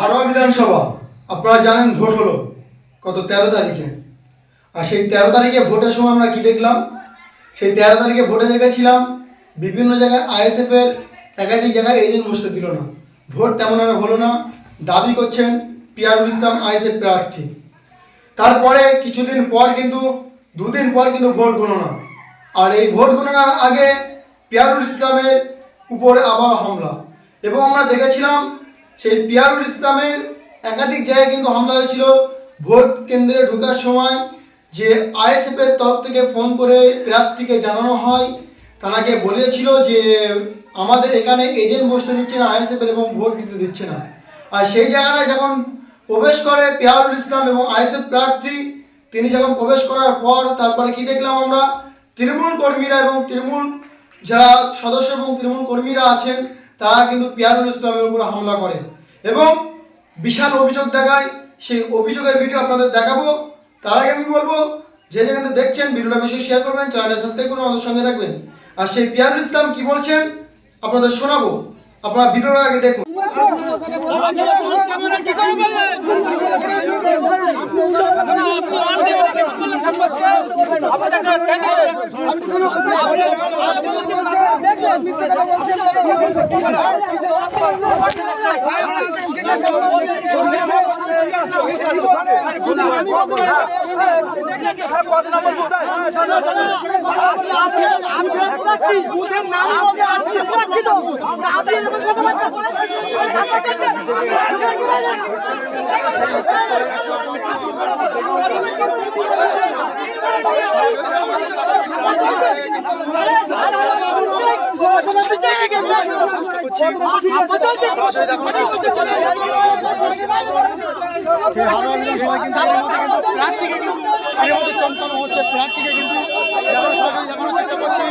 হারোয়া বিধানসভা, আপনারা জানেন ভোট হলো কত তেরো তারিখে। আর সেই তেরো তারিখে ভোটের সময় আমরা কি দেখলাম? সেই তেরো তারিখে ভোটে দেখেছিলাম বিভিন্ন জায়গায় আইএসএফ এর একাধিক জায়গায় এজেন্ট বসতে দিল না। ভোট তেমন আর হলো না। দাবি করছেন পিয়ারুল ইসলাম আইএসএফ প্রার্থী। তারপরে কিছুদিন পর কিন্তু, দুদিন পর কিন্তু ভোট গণনা আর এই ভোট গণনার আগে পিয়ারুল ইসলামের উপরে আবার হামলা। এবং আমরা দেখেছিলাম সেই পিয়ারুল ইসলামের একাধিক জায়গায় কিন্তু হামলা হয়েছিল। ভোট কেন্দ্রে ঢোকার সময় যে আইএসএফ এর তরফ থেকে ফোন করে প্রার্থীকে জানানো হয় তানাকে বলেছিল যে আমাদের এখানে এজেন্ট বসতে দিচ্ছে না, আইএসএফ এবং ভোট দিতে দিচ্ছে না। আর সেই জায়গাটায় যখন প্রবেশ করে পিয়ারুল ইসলাম এবং আইএসএফ প্রার্থী, তিনি যখন প্রবেশ করার পর তারপরে কি দেখলাম আমরা? তৃণমূল কর্মীরা এবং তৃণমূল যারা সদস্য এবং তৃণমূল কর্মীরা আছেন, তারা কিন্তু পিয়ারুল ইসলামের উপর হামলা করে। এবং বিশাল অভিযোগ দেখায়, সেই অভিযোগের ভিডিও আপনাদের দেখাবো। তার আগে আমি বলব, যে যেখানে দেখছেন, ভিডিওটা বেশি শেয়ার করবেন চ্যানেলটা সাবস্ক্রাইব করে আমাদের সঙ্গে থাকবেন। আর সেই পিয়ারুল ইসলাম কি বলছেন, আপনাদের শোনাবো। আপনারা ভিডিওটা আগে দেখুন। আপনাদের প্রার্থীকে কিন্তু চমকানো হচ্ছে প্রার্থীকে কিন্তু সরাসরি দেখানোর চেষ্টা করছি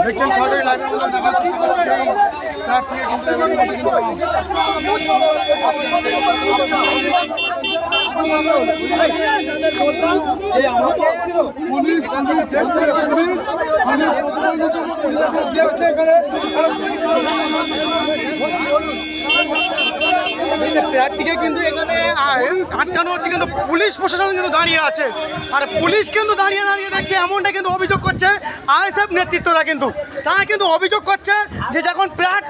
দেখছেন সরকারি মধ্যে দেখার চেষ্টা কিন্তু দেখছেন, প্রার্থীকে কিন্তু এখানে আটকানো হচ্ছে কিন্তু পুলিশ প্রশাসন কিন্তু দাঁড়িয়ে আছে। আর পুলিশ কিন্তু দাঁড়িয়ে দাঁড়িয়ে দেখছে এমনটা কিন্তু অভিযোগ করছে আইএসএফ নেতৃত্বরা কিন্তু। তারা কিন্তু অভিযোগ করছে যে যখন প্রার্থী